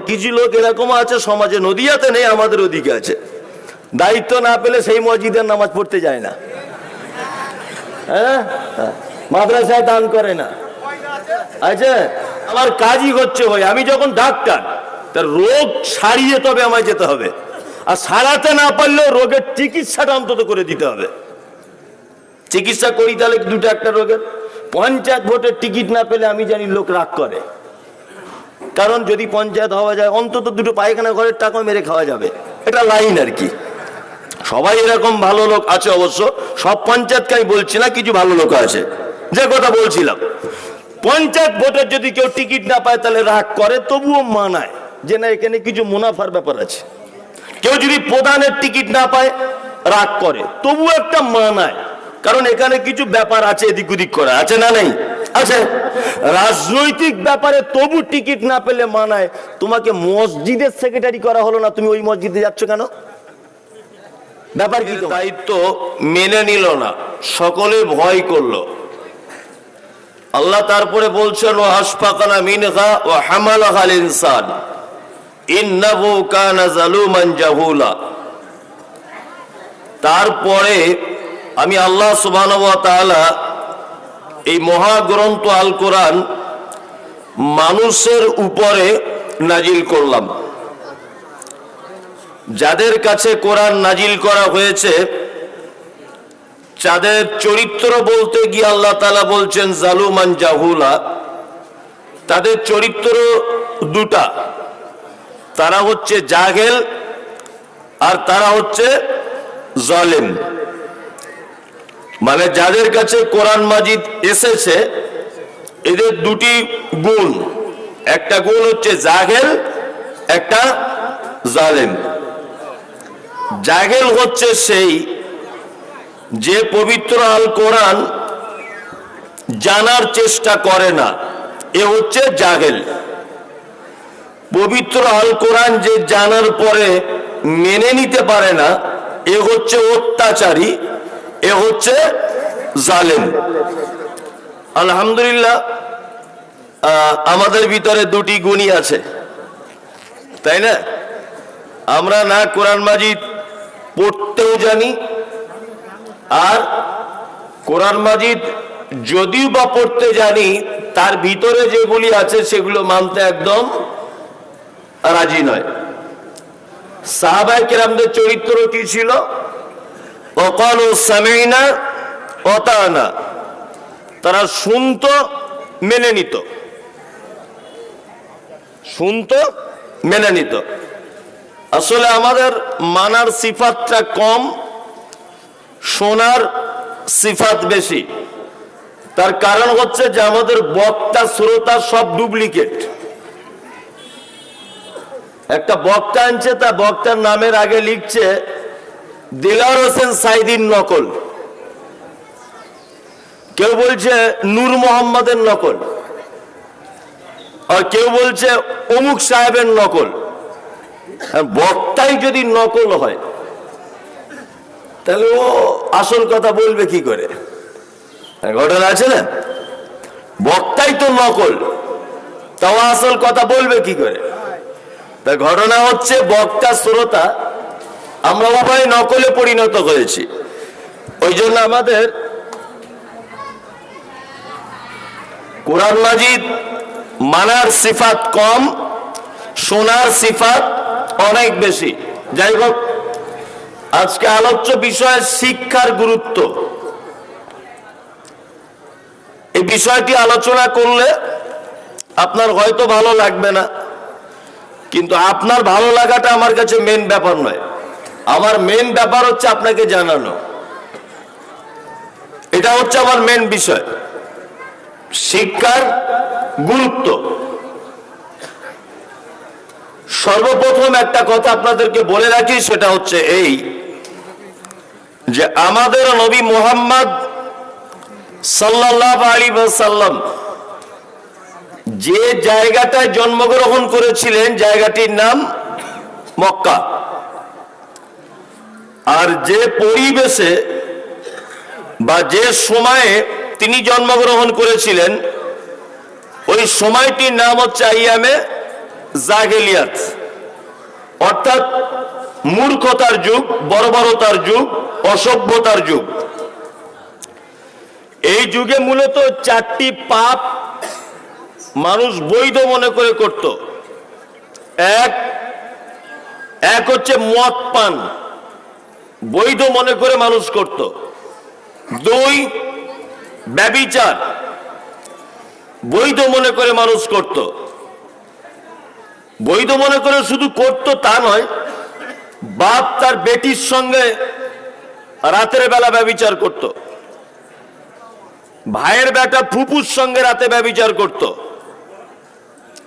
কিছু লোক এরকম আছে, সমাজে নদীয়াতে নেই, আমাদের ওদিকে আছে। দায়িত্ব না পেলে সেই মসজিদের নামাজ পড়তে যায় না। হ্যাঁ। মাদ্রাসায় দান করে না। আচ্ছা আমার কাজই হচ্ছে ভাই আমি যখন ডাক্তার, তার রোগ সারিয়ে তবে আমায় যেতে হবে। আর সারাতে না পারলেও রোগের চিকিৎসাটা অন্তত করে দিতে হবে। চিকিৎসা করি তাহলে দুটো একটা রোগের। পঞ্চায়েত ভোটের টিকিট না পেলে আমি জানি লোক রাগ করে। কারণ যদি পঞ্চায়েত হওয়া যায়, অন্তত দুটো পায়খানা ঘরের টাকা মেরে খাওয়া যাবে। এটা লাইন আর কি। সবাই এরকম ভালো লোক আছে অবশ্য, সব পঞ্চায়েতকে আমি বলছি না, কিছু ভালো লোক আছে। যে কথা বলছিলাম, পঞ্চায়েত ভোটের যদি কেউ টিকিট না পায়, তাহলে রাগ করে, তবুও মানায় যে না, এখানে কিছু মুনাফার ব্যাপার আছে। কেউ যদি প্রধানের টিকিট না পায়, রাগ করে, তবুও একটা মানায়। কারণ এখানে কিছু ব্যাপার আছে এদিক ওদিক করা, আছে না নেই? আছে। রাজনৈতিক ব্যাপারে তবু টিকিট না পেলে মানায়। তোমাকে মসজিদের সেক্রেটারি করা হলো না তুমি ওই মসজিদে যাচ্ছ কেন? ব্যাপার কি দায়িত্ব মেনে নিল না সকলে ভয় করল। আল্লাহ তারপরে বলছেন ও হাসপাকানা মিনহা ও ইনসান কানা জালুমান জাহুলা। তারপরে আমি আল্লাহ সুবহানাহু ওয়া তাআলা এই মহাগ্রন্থ আল কোরআন মানুষের উপরে নাজিল করলাম। যাদের কাছে কোরআন নাজিল করা হয়েছে, যাদের চরিত্র বলতে গিয়ে আল্লাহ তালা বলছেন, জালুমান জাহুলা তাদের চরিত্র দুটা। তারা হচ্ছে জাহেল আর তারা হচ্ছে জলেম। মানে যাদের কাছে কোরআন মাজিদ এসেছে, এদের দুটি গুণ। একটা গুণ হচ্ছে জাহেল একটা জালেম। জাহেল হচ্ছে সেই যে পবিত্র আল কোরআন জানার চেষ্টা করে না, এ হচ্ছে জাহেল পবিত্র আল কোরআন যে জানার পরে মেনে নিতে পারে না, এ হচ্ছে অত্যাচারী এ হচ্ছে জালেম। আলহামদুলিল্লাহ আমাদের ভিতরে দুটি গুণই আছে। তাই না? আমরা না কোরআন মাজিদ পড়তেও জানি, আর কোরআন মাজিদ যদিও বা পড়তে জানি, তার ভিতরে যেগুলি আছে সেগুলো মানতে একদম রাজি নয়। সাহাবাই কেরামদের চরিত্র কি ছিল? তারা শুনত, মেনে নিত। শুনত, মেনে নিত। আসলে আমাদের মানার সিফাতটা কম, শোনার সিফাত বেশি। তার কারণ হচ্ছে যে আমাদের বক্তা, শ্রোতা সব ডুপ্লিকেট। একটা বক্তা আনছে, তা বক্তার নামের আগে লিখছে দিলার হোসেন সাইদিন নকল। কেউ বলছে নূর মোহাম্মদের নকল। আর কেউ বলছে অমুক সাহেবের নকল। বক্তাই যদি নকল হয়, তাহলে ও আসল কথা বলবে কি করে? ঘটনা আছে না? বক্তাই তো নকল, তাও আসল কথা বলবে কি করে? তা ঘটনা হচ্ছে বক্তা, শ্রোতা আমরা উভয় নকলে পরিণত হয়েছি। ওই জন্য আমাদের কোরআন মাজিদ মানার সিফাত কম, শোনার সিফাত অনেক বেশি। যাই হোক, আজকে আলোচ্য বিষয় শিক্ষার গুরুত্ব। এই বিষয়টি আলোচনা করলে আপনার হয়তো ভালো লাগবে না, কিন্তু আপনার ভালো লাগাটা আমার কাছে মেন ব্যাপার নয়। আমার মেন ব্যাপার হচ্ছে আপনাকে জানানো। এটা হচ্ছে আমার মেন বিষয়। শিক্ষার গুরুত্ব। সর্বপ্রথম একটা কথা আপনাদেরকে বলে রাখি, সেটা হচ্ছে এই যে আমাদের নবী মোহাম্মদ সাল্লাহ আলী সাল্লাম যে জায়গাটায় জন্মগ্রহণ করেছিলেন, জায়গাটির নাম মক্কা। আর যে পরিবেশে বা যে সময়ে তিনি জন্মগ্রহণ করেছিলেন, ওই সময়টির নাম হচ্ছে আইয়ামে জাগেলিয়াত। অর্থাৎ মূর্খতার যুগ, বর্বরতার যুগ, অসভ্যতার যুগ। এই যুগে মূলত চারটি পাপ মানুষ বৈধ মনে করে করত। এক এক হচ্ছে মদ পান। বৈধ মনে করে মানুষ করত। দুই, ব্যবিচার। বৈধ মনে করে মানুষ করত। বৈধ মনে করে শুধু করত তা নয়, বাপ তার বেটির সঙ্গে রাতের বেলা ব্যবিচার করত। ভাইয়ের বেটা ফুপুর সঙ্গে রাতে ব্যবিচার করত।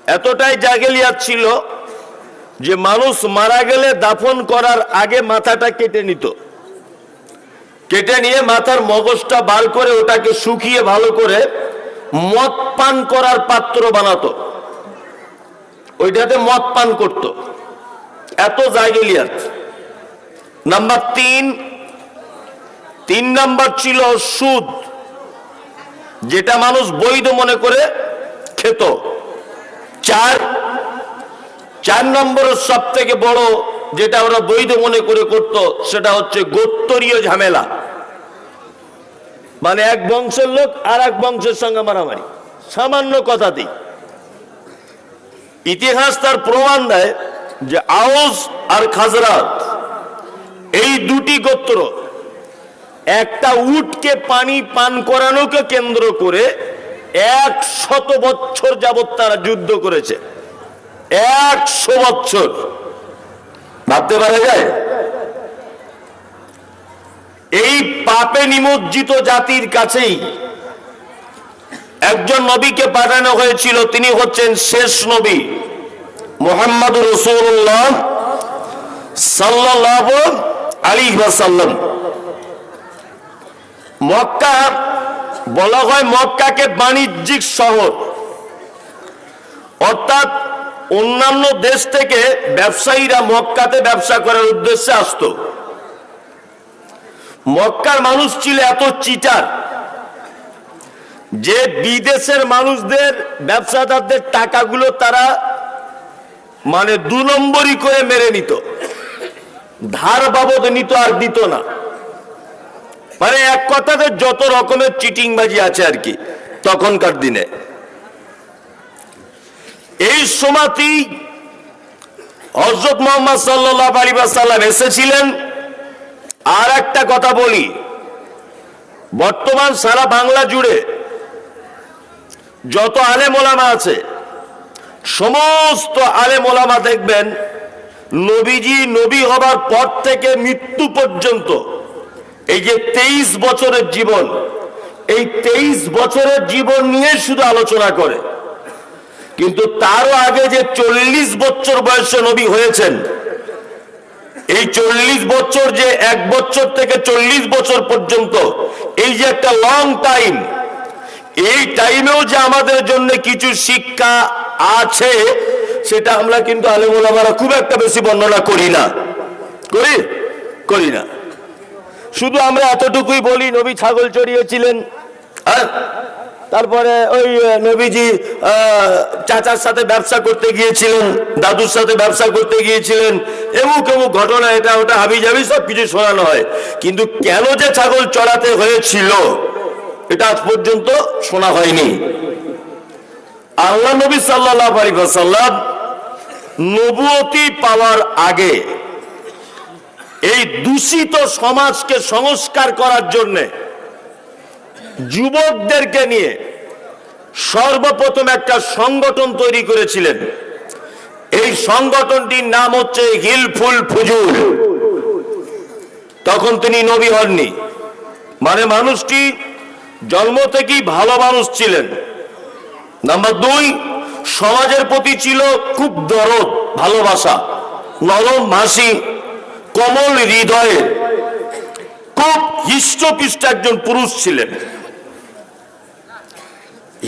এতটাই জাগেলিয়াত ছিল যে মানুষ মারা গেলে দাফন করার আগে মাথাটা কেটে নিত। কেটে নিয়ে মাথার মগজটা বার করে ওটাকে শুকিয়ে ভালো করে মদ পান করার পাত্র বানাতো। ওইটাতে মদ পান করত। এত জাগেলিয়াত। নাম্বার তিন তিন নাম্বার ছিল সুদ, যেটা মানুষ বৈধ মনে করে খেত। চার চার নম্বরের সব থেকে বড় যেটা ওরা বৈধ মনে করে করত, সেটা হচ্ছে গোত্তরীয় ঝামেলা। মানে এক বংশের লোক আর এক বংশের সঙ্গে মারামারি। সামান্য কথাতেই ইতিহাস তার প্রমাণ দেয় যে আওস আর খাজরাত, এই দুটি গোত্র একটা উটকে পানি পান করানোকে কেন্দ্র করে এক শত বছর যাবৎ তারা যুদ্ধ করেছে। একশো বছর। ভাবতে পারা যায়? এই পাপে নিমজ্জিত জাতির কাছেই একজন নবীকে পাঠানো হয়েছিল, তিনি হচ্ছেন শেষ নবী মোহাম্মদ রসুল্লাহ সাল্লাহ আলী সাল্লাম মক্কা, বলা হয় মক্কাকে বাণিজ্যিক শহর। অর্থাৎ অন্যান্য দেশ থেকে ব্যবসায়ীরা মক্কাতে ব্যবসা করার উদ্দেশ্যে আসতো। মক্কার মানুষ ছিল এত চিটার যে বিদেশের মানুষদের, ব্যবসাদারদের টাকাগুলো তারা মানে দু নম্বরই করে মেরে নিত। ধার বাবদ নিত আর দিত না। মানে এক কথাতে যত রকমের চিটিংবাজি আছে আর কি তখনকার দিনে। এই সময়তেই হজরত মোহাম্মদ সাল্লাহ আলী সাল্লাম এসেছিলেন। আর একটা কথা বলি, বর্তমান সারা বাংলা জুড়ে যত আলে ওলামা আছে, সমস্ত আলে মোলামা দেখবেন, নবীজি নবী হবার পর থেকে মৃত্যু পর্যন্ত এই যে তেইশ বছরের জীবন, এই তেইশ বছরের জীবন নিয়ে শুধু আলোচনা করে। কিন্তু তারও আগে যে চল্লিশ বছর বয়সে নবী হয়েছেন, এই চল্লিশ বছর যে এক বছর থেকে চল্লিশ বছর পর্যন্ত, এই যে একটা লং টাইম এই টাইমেও যে আমাদের জন্য কিছু শিক্ষা আছে, সেটা আমরা কিন্তু আলেমুলামারা খুব একটা বেশি বর্ণনা করি না। করি? করি না। শুধু আমরা এতটুকুই বলি, নবী ছাগল চড়িয়েছিলেন। হ্যাঁ? তারপরে ওই নবীজি চাচার সাথে ব্যবসা করতে গিয়েছিলেন, দাদুর সাথে ব্যবসা করতে গিয়েছিলেন। এমুক এমুক ঘটনা, এটা ওটা হাবি যাবি সব কিছু শোনানো হয়। কিন্তু কেন যে ছাগল চড়াতে হয়েছিল, এটা আজ পর্যন্ত শোনা হয়নি। আল্লাহ নবী সাল্লাহ সাল্লাম নবুয়তি পাওয়ার আগে এই দূষিত সমাজকে সংস্কার করার জন্যে যুবকদেরকে নিয়ে সর্বপ্রথম একটা সংগঠন তৈরি করেছিলেন। এই সংগঠনটির নাম হচ্ছে হিলফুল ফুজুল। তখন তিনি নবী হননি। মানে মানুষটি জন্ম থেকেই ভালো মানুষ ছিলেন। নাম্বার দুই, সমাজের প্রতি ছিল খুব দরদ, ভালোবাসা, নরম হাসি, কমল হৃদয়ে। খুব হৃষ্টপিষ্ট একজন পুরুষ ছিলেন।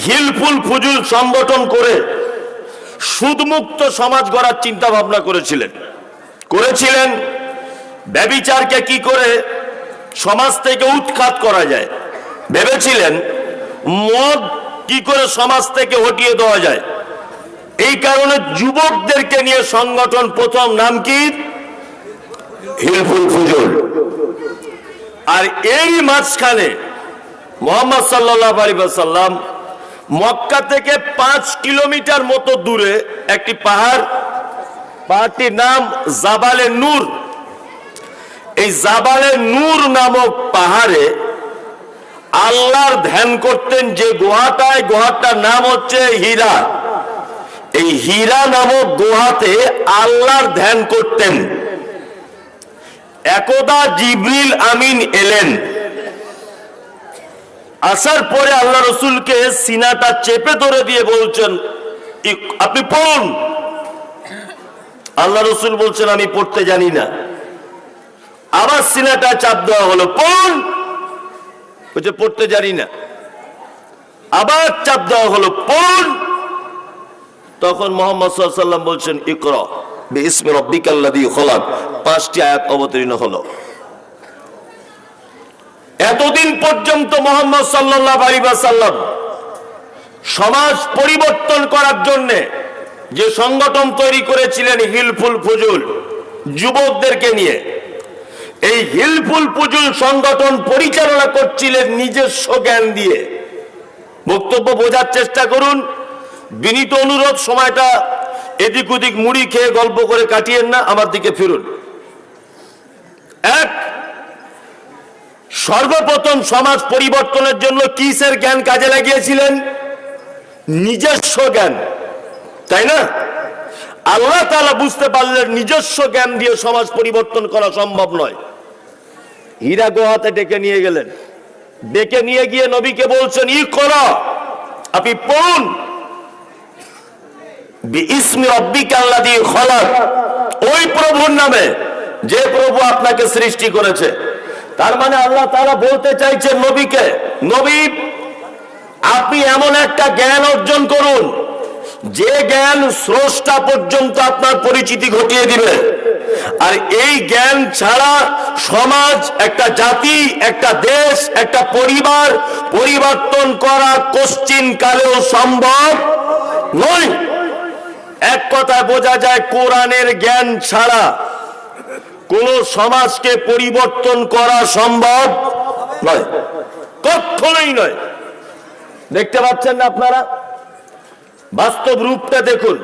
হিলফুল ফুজুল সংগঠন করে সুদমুক্ত সমাজ গড়ার চিন্তা ভাবনা করেছিলেন। করেছিলেন, ব্যবিচারকে কি করে সমাজ থেকে উৎখাত করা যায়? ভেবেছিলেন, মদ কি করে সমাজ থেকে হটিয়ে দেওয়া যায়? এই কারণে যুবকদেরকে নিয়ে সংগঠন প্রথম নাম কি? হিলফুল ফুজুল আর এই মাঝখানে মোহাম্মদ সাল্লাহ আলী সাল্লাম মক্কা থেকে পাঁচ কিলোমিটার মতো দূরে একটি পাহাড়। পাহাড়টির নাম জাবালে নূর। এই জাবালে নূর নামক পাহাড়ে আল্লাহর ধ্যান করতেন যে গুহাটায়, গুহাটার নাম হচ্ছে হীরা। এই হীরা নামক গুহাতে আল্লাহর ধ্যান করতেন। একদা জিবরিল আমিন এলেন। আসার পরে আল্লাহ রসুলকে সিনাটা চেপে ধরে দিয়ে বলছেন, "ই- আপনি পড়ুন। আল্লাহ রসুল বলছেন, আমি পড়তে জানি না। আবার সিনাটা চাপ দেওয়া হলো, পড়ুন। বলছে, পড়তে জানি না। আবার চাপ দেওয়া হলো, পড়ুন। তখন মোহাম্মদ সাল্লাম বলছেন, ইকর ইসমে রব্বিকাল্লাদি খলাক। পাঁচটি আয়াত অবতীর্ণ হলো। এতদিন পর্যন্ত মোহাম্মদ সাল্লাহ আলী সাল্লাম সমাজ পরিবর্তন করার জন্য যে সংগঠন তৈরি করেছিলেন হিলফুল ফুজুল যুবকদেরকে নিয়ে, এই হিলফুল ফুজুল সংগঠন পরিচালনা করছিলেন নিজস্ব জ্ঞান দিয়ে। বক্তব্য বোঝার চেষ্টা করুন, বিনীত অনুরোধ, সময়টা এদিক ওদিক মুড়ি খেয়ে গল্প করে কাটিয়েন না, আমার দিকে ফিরুন। এক সর্বপ্রথম সমাজ পরিবর্তনের জন্য কিসের জ্ঞান কাজে লাগিয়েছিলেন? নিজস্ব জ্ঞান। তাই না? আল্লাহ তালা বুঝতে পারলেন নিজস্ব জ্ঞান দিয়ে সমাজ পরিবর্তন করা সম্ভব নয়। হীরা গোহাতে ডেকে নিয়ে গেলেন। ডেকে নিয়ে গিয়ে নবীকে বলছেন, ই করা আপনি পড়ুন। খলাক। ওই প্রভুর নামে, যে প্রভু আপনাকে সৃষ্টি করেছে। তার মানে আল্লাহ তারা বলতে চাইছেন নবীকে, নবী, আপনি এমন একটা জ্ঞান অর্জন করুন, যে জ্ঞান স্রষ্টা পর্যন্ত আপনার পরিচিতি ঘটিয়ে দিবে। আর এই জ্ঞান ছাড়া সমাজ, একটা জাতি, একটা দেশ, একটা পরিবার পরিবর্তন করা কোশ্চিন কালেও সম্ভব নয়। এক কথায় বোঝা যায়, কোরআনের জ্ঞান ছাড়া কোন সমাজকে পরিবর্তন করা সম্ভব নয়। কখনোই নয়। দেখতে পাচ্ছেন না আপনারা? বাস্তব রূপটা দেখুন।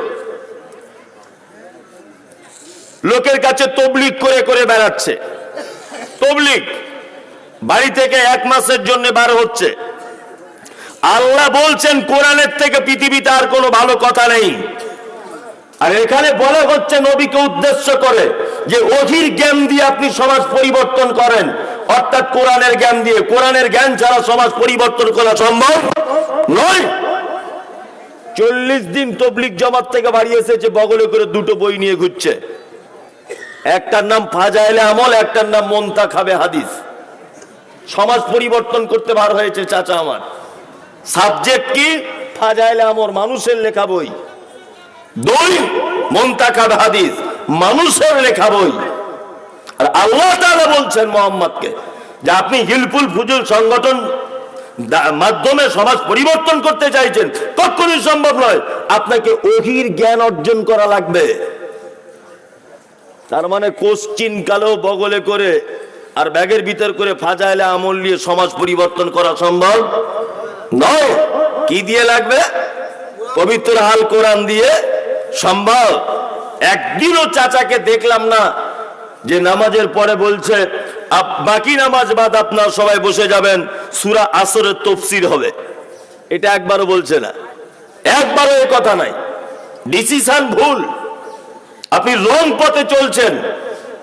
লোকের কাছে তবলিক করে করে বেড়াচ্ছে। তবলিক বাড়ি থেকে এক মাসের জন্য বার হচ্ছে। আল্লাহ বলছেন, কোরআনের থেকে পৃথিবীতে আর কোনো ভালো কথা নেই। আর এখানে বলা হচ্ছে নবীকে উদ্দেশ্য করে যে অধীর জ্ঞান দিয়ে আপনি সমাজ পরিবর্তন করেন। অর্থাৎ কোরআনের জ্ঞান দিয়ে। কোরআনের জ্ঞান ছাড়া সমাজ পরিবর্তন করা সম্ভব নয়। চল্লিশ দিন তবলিক জমাত থেকে বাড়ি এসেছে, বগলে করে দুটো বই নিয়ে ঘুরছে। একটার নাম ফাজাইলে আমল, একটার নাম মন্তা খাবে হাদিস। সমাজ পরিবর্তন করতে বার হয়েছে চাচা আমার। সাবজেক্ট কি? ফাজাইলে আমর মানুষের লেখা বই। দুই মন্তাকাব হাদিস, মানুষের লেখা বই। আর আল্লাহ তাআলা বলছেন মোহাম্মদকে যে আপনি হিলফুল ফুজুল সংগঠন মাধ্যমে সমাজ পরিবর্তন করতে চাইছেন কখনোই সম্ভব নয়, আপনাকে অহির জ্ঞান অর্জন করা লাগবে। তার মানে কোশ্চিন কালো বগলে করে আর ব্যাগের ভিতর করে ফাজাইলে আমল নিয়ে সমাজ পরিবর্তন করা সম্ভব নয়। কি দিয়ে লাগবে? পবিত্র হাল কোরআন দিয়ে সম্ভব? একদিনও চাচাকে দেখলাম না। যে নামাজের পরে বলছে বাকি নামাজ বাদ আপনার সবাই বসে যাবেন, সুরা আসরের তফসির হবে। এটা একবারও বলছে না। একবারও এ কথা নাই। ডিসিশন ভুল। আপনি রং পথে চলছেন।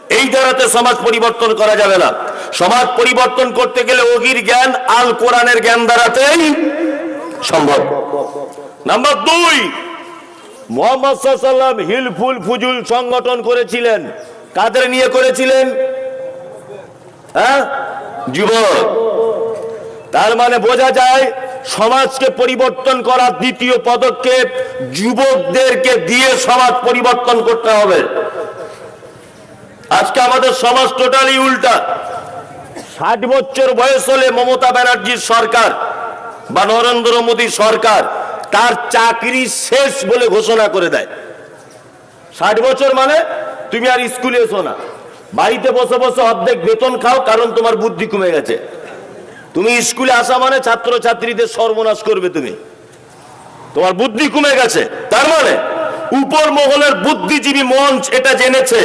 এই দ্বারাতে সমাজ পরিবর্তন করা যাবে না। সমাজ পরিবর্তন করতে গেলে অগির জ্ঞান আল কোরআনের জ্ঞান দ্বারাতেই সম্ভব। নাম্বার দুই মোহাম্মদ সাল্লাম হিলফুল ফুজুল সংগঠন করেছিলেন। কাদের নিয়ে করেছিলেন? হ্যাঁ? যুবক তার মানে বোঝা যায় সমাজকে পরিবর্তন করার দ্বিতীয় পদক্ষেপ যুবকদেরকে দিয়ে সমাজ পরিবর্তন করতে হবে। আজকে আমাদের সমাজ টোটালি উল্টা। ষাট বছর বয়স হলে মমতা ব্যানার্জির সরকার বা নরেন্দ্র মোদী সরকার তার চাকরি শেষ বলে ঘোষণা করে দেয়। ষাট বছর মানে তুমি আর স্কুলে এসো না। বাড়িতে বসে বসে অর্ধেক বেতন খাও, কারণ তোমার বুদ্ধি কমে গেছে। তুমি স্কুলে আসা মানে ছাত্র ছাত্রীদের সর্বনাশ করবে তুমি। তোমার বুদ্ধি কমে গেছে। তার মানে উপর মহলের বুদ্ধিজীবী মঞ্চ এটা জেনেছে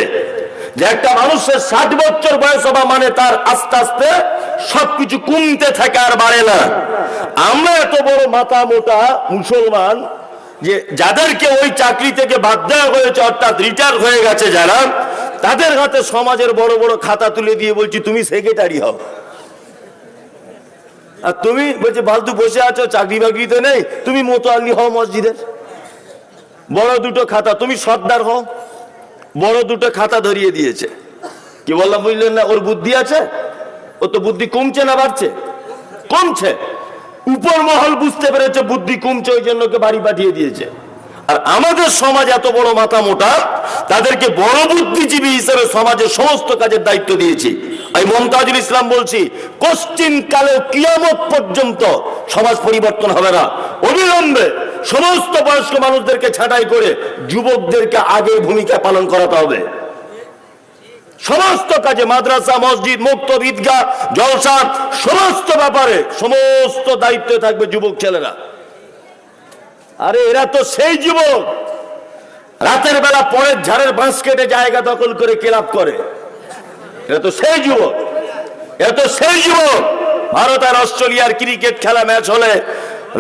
যে একটা মানুষের ষাট বছর বয়স হওয়া মানে তার আস্তে আস্তে সবকিছু কমতে থাকে আর বাড়ে না। আমরা এত বড় মাথা মোটা মুসলমান যে যাদেরকে ওই চাকরি থেকে বাদ দেওয়া হয়েছে, অর্থাৎ রিটায়ার হয়ে গেছে যারা, তাদের হাতে সমাজের বড় বড় খাতা তুলে দিয়ে বলছি, তুমি সেক্রেটারি হও। আর তুমি বলছে, ফালতু বসে আছো, চাকরি বাকরিতে নেই, তুমি মোতোয়াল্লি হও মসজিদের বড় দুটো খাতা, তুমি সর্দার হও। বড় দুটো খাতা ধরিয়ে দিয়েছে। কি বললাম, বুঝলেন না? ওর বুদ্ধি আছে? ও তো বুদ্ধি কমছে না বাড়ছে? কমছে। উপর মহল বুঝতে পেরেছে বুদ্ধি কমছে, ওই জন্য বাড়ি পাঠিয়ে দিয়েছে। আর আমাদের সমাজ এত বড় মাথা মোটা, তাদেরকে বড় বুদ্ধিজীবী হিসেবে সমাজের সমস্ত কাজের দায়িত্ব দিয়েছি। আমি মমতাজুল ইসলাম বলছি, কোশ্চিন কালে কিয়ামত পর্যন্ত সমাজ পরিবর্তন হবে না। অবিলম্বে সমস্ত বয়স্ক মানুষদেরকে ছাঁটাই করে যুবকদেরকে আগে ভূমিকা পালন করাতে হবে। সমস্ত কাজে মাদ্রাসা, মসজিদ, মুক্ত ঈদগাহ, জলসা, সমস্ত ব্যাপারে সমস্ত দায়িত্বে থাকবে যুবক ছেলেরা। আরে এরা তো সেই যুবক। রাতের বেলা পরের ঝাড়ের বাঁশ কেটে জায়গা দখল করে ক্লাব করে? এরা তো সেই যুবক। এরা তো সেই যুবক। ভারত আর অস্ট্রেলিয়ার ক্রিকেট খেলা ম্যাচ হলে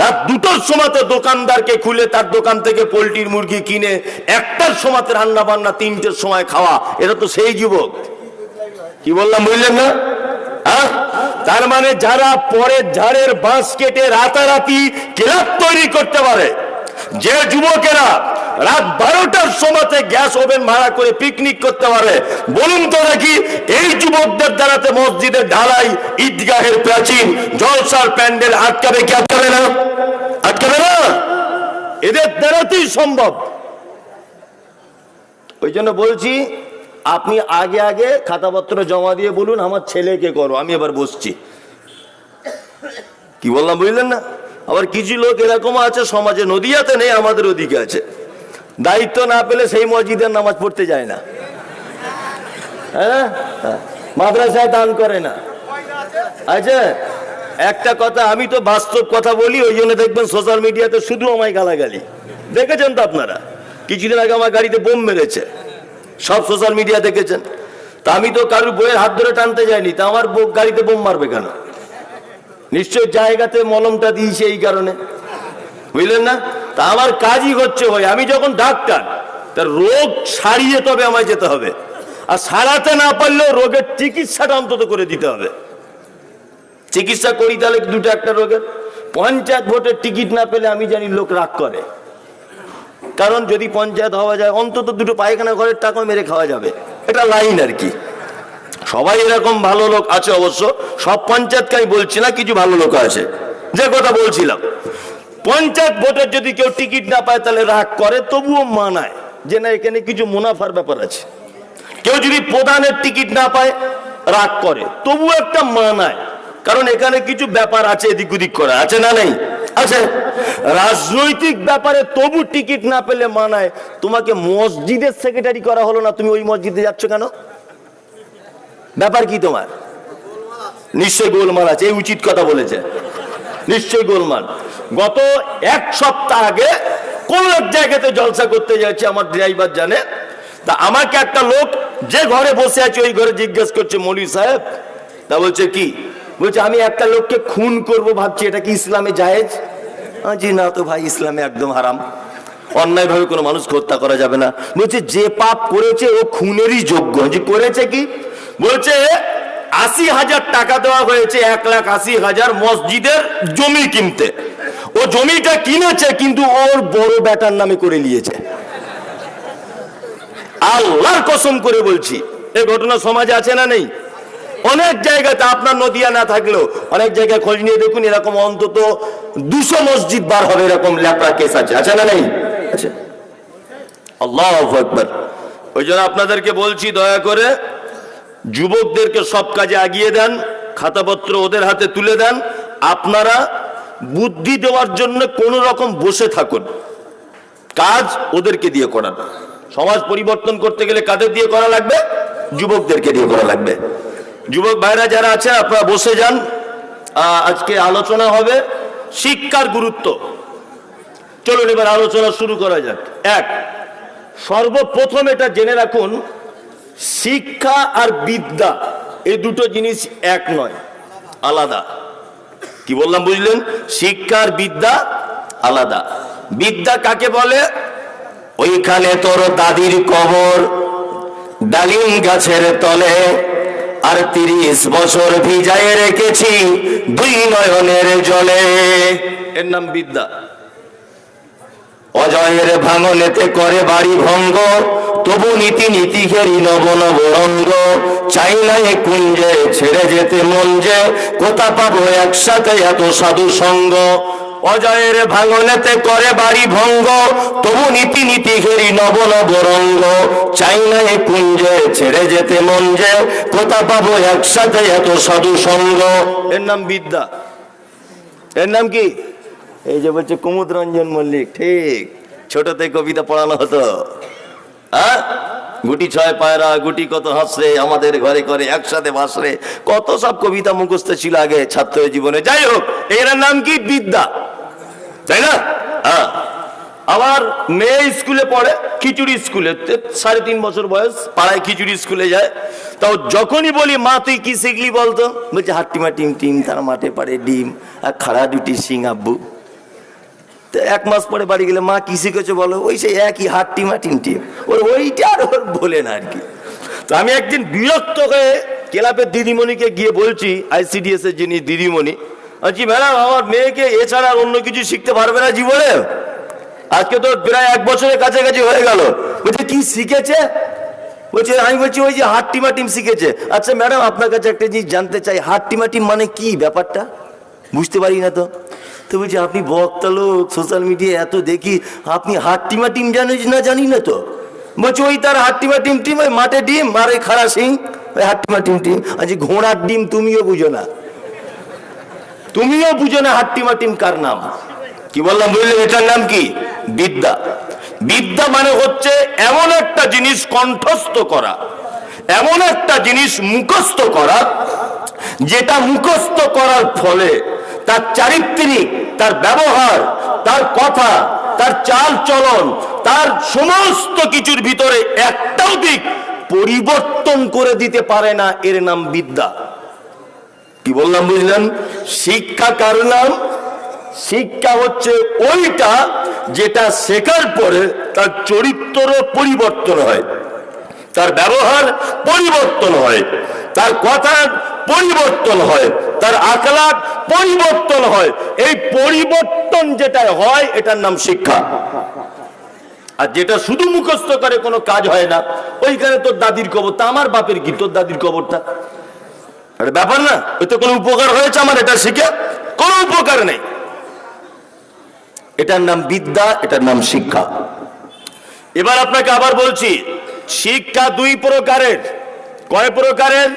রাত দুটোর সময়তে দোকানদারকে খুলে তার দোকান থেকে পোলট্রির মুরগি কিনে একটার সময়তে রান্না বান্না তিনটের সময় খাওয়া। এটা তো সেই যুবক। কি বললাম, বুঝলেন না? হ্যাঁ? তার মানে যারা পরে ঝাড়ের বাঁশ কেটে রাতারাতি ক্লাব তৈরি করতে পারে, যে যুবকেরা রাত বারোটার সময়তে গ্যাস ওভেন ভাড়া করে পিকনিক করতে পারে। বলুন তো নাকি এই যুবকদের দ্বারাতে মসজিদের ঢালাই ঈদগাহের প্রাচীন, জলসার প্যান্ডেল আটকাবে কি আটকাবে না? আটকাবে না? এদের দ্বারাতেই সম্ভব। ওই জন্য বলছি, আপনি আগে আগে খাতাপত্র জমা দিয়ে বলুন, আমার ছেলেকে করো, আমি এবার বসছি। কি বললাম বুঝলেন না? আবার কিছু লোক এরকম আছে, সমাজে নদীয়াতে নেই, আমাদের ওদিকে আছে। দায়িত্ব না পেলে সেই মসজিদের নামাজ পড়তে যায় না। হ্যাঁ। মাদ্রাসায় দান করে না। আচ্ছা একটা কথা, আমি তো বাস্তব কথা বলি, ওই জন্য দেখবেন সোশ্যাল মিডিয়াতে শুধু আমায় গালাগালি। দেখেছেন তো আপনারা? কিছুদিন আগে আমার গাড়িতে বোম মেরেছে। সব সোশ্যাল মিডিয়া দেখেছেন। তা আমি তো কারুর বইয়ের হাত ধরে টানতে যাইনি, তা আমার গাড়িতে বোম মারবে কেন? নিশ্চয় জায়গাতে মলমটা দিয়েছে এই কারণে। বুঝলেন না? তা আমার কাজই হচ্ছে ভাই, আমি যখন ডাক্তার তার রোগ সারিয়ে তবে আমায় যেতে হবে। আর সারাতে না পারলেও রোগের চিকিৎসাটা অন্তত করে দিতে হবে। চিকিৎসা করি তাহলে দুটো একটা রোগের। পঞ্চায়েত ভোটের টিকিট না পেলে আমি জানি লোক রাগ করে। কারণ যদি পঞ্চায়েত হওয়া যায়, অন্তত দুটো পায়খানা ঘরের টাকা মেরে খাওয়া যাবে। এটা লাইন আর কি। সবাই এরকম ভালো লোক আছে অবশ্য, সব পঞ্চায়েতকে আমি বলছি না, কিছু ভালো লোক আছে। যে কথা বলছিলাম। পঞ্চায়েত ভোটের যদি কেউ টিকিট না পায়, তাহলে রাগ করে, তবুও মানায় যে না, এখানে কিছু মুনাফার ব্যাপার আছে। কেউ যদি প্রধানের টিকিট না পায়, রাগ করে, তবুও একটা মানায়। কারণ এখানে কিছু ব্যাপার আছে, এদিক ওদিক করা, আছে না নেই? আছে। রাজনৈতিক ব্যাপারে তবু টিকিট না পেলে মানায়। তোমাকে মসজিদের সেক্রেটারি করা হলো না, তুমি ওই মসজিদে যাচ্ছ কেন? ব্যাপার কি তোমার? নিশ্চয় গোলমাল আছে, এই উচিত কথা বলেছে। নিশ্চয় গোলমাল। গত এক সপ্তাহ আগে কোন এক জায়গাতে জলসা করতে যাচ্ছে, আমার ড্রাইভার জানে। তা আমাকে একটা লোক যে ঘরে বসে আছে, ওই ঘরে জিজ্ঞেস করছে, মৌলী সাহেব, তা বলছে, কি? বলছে, আমি একটা লোককে খুন করব ভাবছি, এটা কি ইসলামে জায়েজ? জি না তো ভাই, ইসলামে একদম হারাম। অন্যায় ভাবে কোনো মানুষ হত্যা করা যাবে না। বলছে, যে পাপ করেছে, ও খুনেরই যোগ্য। যে করেছে কি? বলছে আশি হাজার টাকা দেওয়া হয়েছে, এক লাখ আশি হাজার মসজিদের জমি কিনতে। ও জমিটা কিনেছে, কিন্তু ওর বড় বেটার নামে করে নিয়েছে। আল্লাহর কসম করে বলছি এই ঘটনা সমাজে আছে না নেই? অনেক জায়গাতে আপনার নদিয়া না থাকলেও, অনেক জায়গায় খোঁজ নিয়ে দেখুন, এরকম অন্তত দুশো মসজিদ বার হবে, এরকম ল্যাপড়া কেস আছে। আছে না নেই? আল্লাহ আকবর। ওই জন্য আপনাদেরকে বলছি, দয়া করে যুবকদেরকে সব কাজে আগিয়ে দেন, খাতাপত্র ওদের হাতে তুলে দেন। আপনারা বুদ্ধি দেওয়ার জন্য কোন রকম বসে থাকুন। কাজ ওদেরকে দিয়ে করান। সমাজ পরিবর্তন করতে গেলে কাদের দিয়ে করা লাগবে? যুবকদেরকে দিয়ে করা লাগবে। যুবক ভাইরা যারা আছে, আপনারা বসে যান। আজকে আলোচনা হবে শিক্ষার গুরুত্ব। চলুন এবার আলোচনা শুরু করা যাক। এক, সর্বপ্রথম এটা জেনে রাখুন শিক্ষা আর বিদ্যা এই দুটো জিনিস এক নয়, আলাদা। কি বললাম বুঝলেন? শিক্ষা আর বিদ্যা আলাদা। বিদ্যা কাকে বলে? ওইখানে তোর দাদির কবর, ডালিম গাছের তলে। আর তিরিশ বছর ভিজায় রেখেছি দুই নয়নের জলে। এর নাম বিদ্যা। অজয়ের ভাঙনেতে করে বাড়ি ভঙ্গ তবু নীতি নীতি ঘেরি নব নব রঙ্গ। চাই না এ কুঞ্জে, ছেড়ে যেতে মন যে, কোথা পাবো একসাথে এত সাধু সঙ্গ? অজয়ের ভাঙনেতে করে বাড়ি ভঙ্গ, তবু নীতি নীতি ঘেরি নব নব রঙ্গ। চাই না এ কুঞ্জে, ছেড়ে যেতে মন যে, কোথা পাবো একসাথে এত সাধু সঙ্গ? এর নাম বিদ্যা। এর নাম কি? এই যে বলছে কুমুদ রঞ্জন মল্লিক, ঠিক। ছোটতে কবিতা পড়ানো হতো। হ্যাঁ? গুটি ছয় পায়রা, গুটি কত হাসরে, আমাদের ঘরে ঘরে একসাথে বাসরে কত সব কবিতা মুখস্থ ছিল আগে ছাত্র জীবনে। যাই হোক এর নাম কি? বিদ্যা। তাই না? হ্যাঁ। আবার মেয়ে স্কুলে পড়ে, খিচুড়ি স্কুলে। সাড়ে তিন বছর বয়স, পাড়ায় খিচুড়ি স্কুলে যায়। তাও যখনই বলি, মা, তুই কি শিখলি বলতো? বলছে, হাট্টিমা, টিম টিম, তার মাঠে পাড়ে ডিম, আর খাড়া দুটি সিং আব্বু এক মাস পরে বাড়ি গেলে মা কি শিখেছো বলো? ওই সেই একই হাট্টিমা টিম টিম ওর ওইটা আর ওর বলে না আর কি। তো আমি একদিন বিরক্ত হয়ে ক্লাবের দিদিমণিকে গিয়ে বলছি আইসিডিএস এর যিনি দিদিমণি বলছি ম্যাডাম, আমার মেয়েকে এছাড়া অন্য কিছু শিখতে পারবে না জীবনে? আজকে তো প্রায় এক বছরের কাছাকাছি হয়ে গেল। বলছে, কি শিখেছে? বলছে, আমি বলছি ওই যে হাট্টিমা টিম শিখেছে। আচ্ছা ম্যাডাম, আপনার কাছে একটা জিনিস জানতে চাই। হাট্টিমা টিম মানে কি ব্যাপারটা? বুঝতে পারি না তো। তো বলছি আপনি বক্তা লোক সোশ্যাল মিডিয়ায় এত দেখি, আপনি হাট্টিমা টিম জানেন না জানি না তো? বলছি, ওই তার হাট্টিমা টিম টিম, ওই মাঠে ডিম আর ওই খাড়া সিং ওই হাট্টিমা টিম। টিম আচ্ছা ঘোড়ার ডিম তুমিও বুঝো না। তুমিও বুঝো না হাট্টিমা টিম কার নাম। কি বললাম বুঝলেন এটার নাম কি? বিদ্যা। বিদ্যা মানে হচ্ছে এমন একটা জিনিস কণ্ঠস্থ করা। এমন একটা জিনিস মুখস্থ করা, যেটা মুখস্থ করার ফলে তার চারিত্রিক, তার ব্যবহার, তার কথা, তার চাল চলন, তার সমস্ত কিছুর ভিতরে একটাও দিক পরিবর্তন করে দিতে পারে না, এর নাম বিদ্যা। কি বললাম, বুঝলেন? শিক্ষা কার নাম? শিক্ষা হচ্ছে ওইটা যেটা শেখার পরে তার চরিত্র পরিবর্তন হয়, তার ব্যবহার পরিবর্তন হয়, তার কথার পরিবর্তন হয় তার আখলাক পরিবর্তন হয়। এই পরিবর্তন যেটা হয়, এটার নাম শিক্ষা। আর যেটা শুধু মুখস্থ করে কোনো কাজ হয় না, ওইখানে তোর দাদির কবর, তা আমার বাপের কি? তোর দাদির কবরটা? আরে ব্যাপার না, ওই তো কোনো উপকার হয়েছে আমার, এটা শিখে। কোনো উপকার নেই। এটার নাম বিদ্যা, এটার নাম শিক্ষা। এবার আপনাকে আবার বলছি, শিক্ষা দুই প্রকারের। কয় প্রকারের?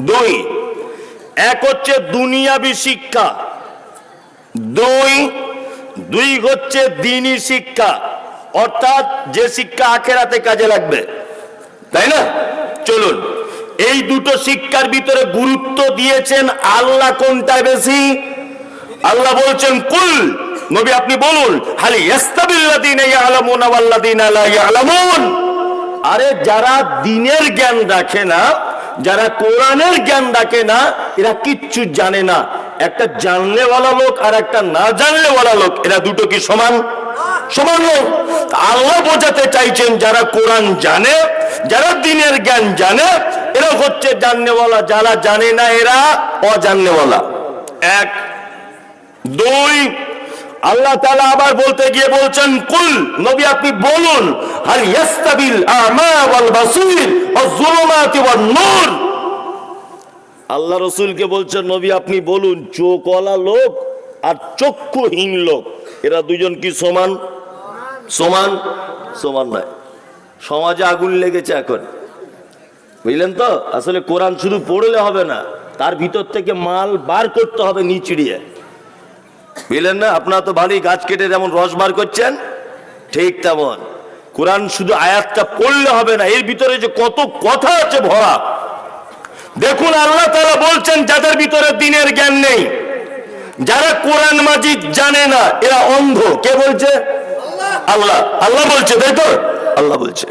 দুই। এক হচ্ছে দুনিয়াবি শিক্ষা, দুই দুই হচ্ছে দিনই শিক্ষা, অর্থাৎ যে শিক্ষা আখেরাতে কাজে লাগবে। তাই না? চলুন, এই দুটো শিক্ষার ভিতরে গুরুত্ব দিয়েছেন আল্লাহ কোনটা বেশি? আল্লাহ বলছেন, কুল, নবী আপনি বলুন, হালি ইয়ালামুন। আরে যারা দিনের জ্ঞান রাখে না যারা কোরআনের জ্ঞান ডাকে না, এরা কিচ্ছু জানে না। একটা জানলেওয়ালা লোক আর একটা না জানলেওয়ালা লোক, এরা দুটো কি সমান? সমান লোক আল্লাহ বোঝাতে চাইছেন, যারা কোরআন জানে, যারা দিনের জ্ঞান জানে, এরা হচ্ছে জাননেওয়ালা যারা জানে না, এরা অজাননেওয়ালা এক। দুই। আল্লাহ তাআলা আবার বলতে গিয়ে বলছেন, কুল, নবী আপনি বলুন হাল ইয়াস্তাবিল আমা ওয়াল বাসীর যুলুমাতি ওয়ান নূর। আল্লাহ রসুলকে বলছেন নবী, আপনি বলুন, চোখওয়ালা লোক আর চক্ষুহীন লোক, এরা দুজন কি সমান? সমান? সমান নয়। সমাজে আগুন লেগেছে এখন। বুঝলেন তো? আসলে কোরআন শুধু পড়লে হবে না, তার ভিতর থেকে মাল বার করতে হবে নিচড়িয়ে। বুঝলেন না? আপনারা তো ভালোই গাছ কেটে যেমন রস বার করছেন, ঠিক তেমন। কোরআন শুধু আয়াতটা পড়লে হবে না, এর ভিতরে যে কত কথা আছে ভরা। দেখুন আল্লাহ তালা বলছেন, যাদের ভিতরে দিনের জ্ঞান নেই, যারা কোরআন মাজিদ জানে না, এরা অন্ধ। কে বলছে? আল্লাহ। আল্লাহ বলছে, তাই তো? আল্লাহ বলছে।